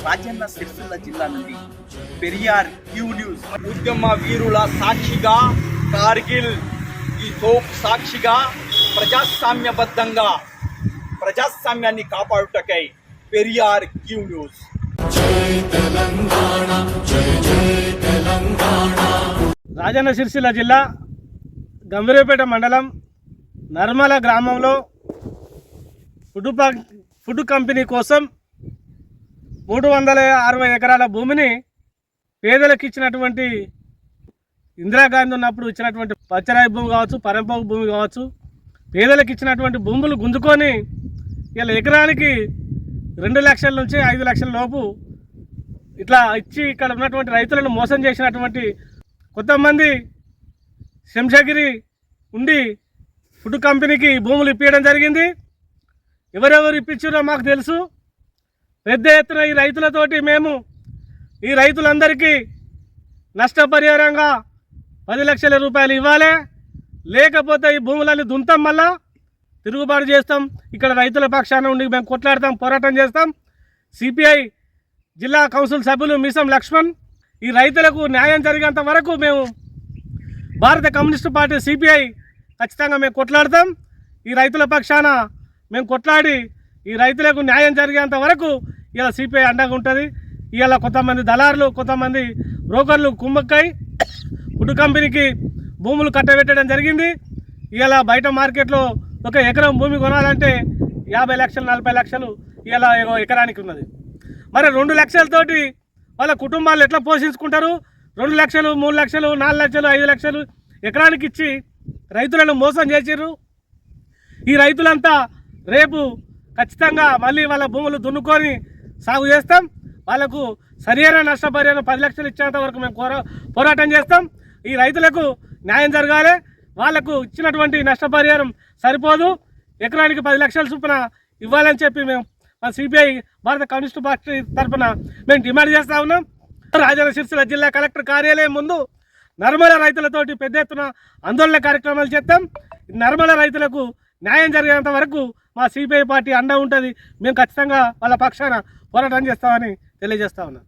రాజన్న సిరిసిల్ల జిల్లా నుండి Periyar Q news. ఉద్యమ వీరుల సాక్షిగా కార్గిల్ ఈ తోపు సాక్షిగా ప్రజాస్వామ్యబద్ధంగా ప్రజాస్వామ్యాన్ని కాపాడుటకై పెరియార్ క్యూ న్యూస్. రాజన్న సిరిసిల్ల జిల్లా గంభీరపేట మండలం నర్మల గ్రామంలో ఫుడ్ పా- ఫుడ్ కంపెనీ కోసం మూడు వందల అరవై ఎకరాల భూమిని పేదలకు ఇచ్చినటువంటి ఇందిరాగాంధీ ఉన్నప్పుడు ఇచ్చినటువంటి పచ్చరాయి భూమి కావచ్చు పరంపకు భూమి కావచ్చు పేదలకు ఇచ్చినటువంటి భూములు గుంజుకొని ఇలా ఎకరానికి రెండు లక్షల నుంచి ఐదు లక్షల లోపు ఇట్లా ఇచ్చి ఇక్కడ ఉన్నటువంటి రైతులను మోసం చేసినటువంటి కొంతమంది శంషగిరి ఉండి ఫుడ్ కంపెనీకి భూములు ఇప్పించడం జరిగింది. ఎవరెవరు ఇప్పించారో మాకు తెలుసు. పెద్ద ఎత్తున ఈ రైతులతోటి మేము ఈ రైతులందరికీ నష్టపరిహారంగా పది లక్షల రూపాయలు ఇవ్వాలి. లేకపోతే ఈ భూములన్నీ దుంతం మళ్ళా తిరుగుబాటు చేస్తాం. ఇక్కడ రైతుల పక్షాన ఉండి మేము కొట్లాడతాం పోరాటం చేస్తాం. సిపిఐ జిల్లా కౌన్సిల్ సభ్యులు మిసం లక్ష్మణ్ ఈ రైతులకు న్యాయం జరిగేంత వరకు మేము భారత కమ్యూనిస్టు పార్టీ సిపిఐ ఖచ్చితంగా మేము కొట్లాడతాం. ఈ రైతుల పక్షాన మేము కొట్లాడి ఈ రైతులకు న్యాయం జరిగేంత వరకు ఇలా సిపిఐ అండగా ఉంటుంది. ఇవాళ కొంతమంది దళారులు కొంతమంది బ్రోకర్లు కుమ్మక్కై ఫుడ్ కంపెనీకి భూములు కట్టబెట్టడం జరిగింది. ఇవాళ బయట మార్కెట్లో ఒక ఎకరం భూమి కొనాలంటే యాభై లక్షలు నలభై లక్షలు ఇలా ఎకరానికి ఉన్నది. మరి రెండు లక్షలతోటి వాళ్ళ కుటుంబాలు ఎట్లా పోషించుకుంటారు? రెండు లక్షలు మూడు లక్షలు నాలుగు లక్షలు ఐదు లక్షలు ఎకరానికి ఇచ్చి రైతులను మోసం చేసిర్రు. ఈ రైతులంతా రేపు ఖచ్చితంగా మళ్ళీ వాళ్ళ భూములు దున్నుకొని సాగు చేస్తాం. వాళ్ళకు సరైన నష్టపరిహారం పది లక్షలు ఇచ్చేంత వరకు మేము పోరాటం చేస్తాం. ఈ రైతులకు న్యాయం జరగాలి. వాళ్ళకు ఇచ్చినటువంటి నష్టపరిహారం సరిపోదు. ఎకరానికి పది లక్షల చొప్పున ఇవ్వాలని చెప్పి మేము మా సిపిఐ భారత కమ్యూనిస్ట్ పార్టీ తరఫున మేము డిమాండ్ చేస్తా ఉన్నాం. రాజన్న సిరిసిల్ల జిల్లా కలెక్టర్ కార్యాలయం ముందు నర్మల రైతులతోటి పెద్ద ఎత్తున ఆందోళన కార్యక్రమాలు చేస్తాం. నర్మల రైతులకు న్యాయం జరిగేంత వరకు మా సిపిఐ పార్టీ అండ ఉంటుంది. మేము ఖచ్చితంగా వాళ్ళ పక్షాన పోరాటం చేస్తామని తెలియజేస్తా ఉన్నాం.